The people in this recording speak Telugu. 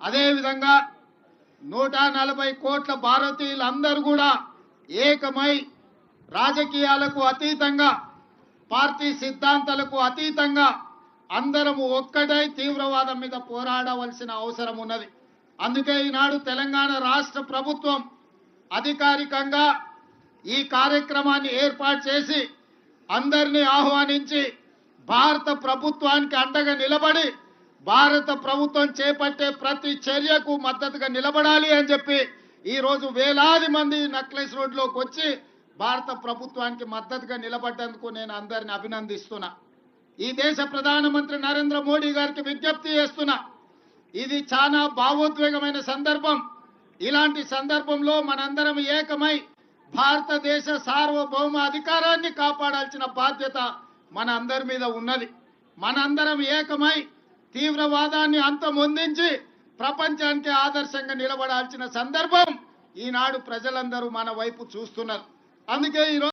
అదేవిధంగా నూట నలభై కోట్ల భారతీయులందరూ కూడా ఏకమై రాజకీయాలకు అతీతంగా పార్టీ సిద్ధాంతాలకు అతీతంగా అందరము ఒక్కటై తీవ్రవాదం మీద పోరాడవలసిన అవసరం ఉన్నది. అందుకే ఈనాడు తెలంగాణ రాష్ట్ర ప్రభుత్వం అధికారికంగా ఈ కార్యక్రమాన్ని ఏర్పాటు చేసి అందరినీ ఆహ్వానించి భారత ప్రభుత్వానికి అండగా నిలబడి భారత ప్రభుత్వం చేపట్టే ప్రతి చర్యకు మద్దతుగా నిలబడాలి అని చెప్పి ఈరోజు వేలాది మంది నక్లెస్ రోడ్లోకి వచ్చి భారత ప్రభుత్వానికి మద్దతుగా నిలబడ్డందుకు నేను అందరిని అభినందిస్తున్నా. ఈ దేశ ప్రధానమంత్రి నరేంద్ర మోడీ గారికి విజ్ఞప్తి చేస్తున్నా. ఇది చాలా భావోద్వేగమైన సందర్భం. ఇలాంటి సందర్భంలో మనందరం ఏకమై భారతదేశ సార్వభౌమ అధికారాన్ని కాపాడాల్సిన బాధ్యత మన అందరి మీద ఉన్నది. మనందరం ఏకమై తీవ్రవాదాన్ని అంతమొందించి ప్రపంచానికి ఆదర్శంగా నిలబడాల్సిన సందర్భం ఈనాడు ప్రజలందరూ మన వైపు చూస్తున్నారు. అందుకే ఈరోజు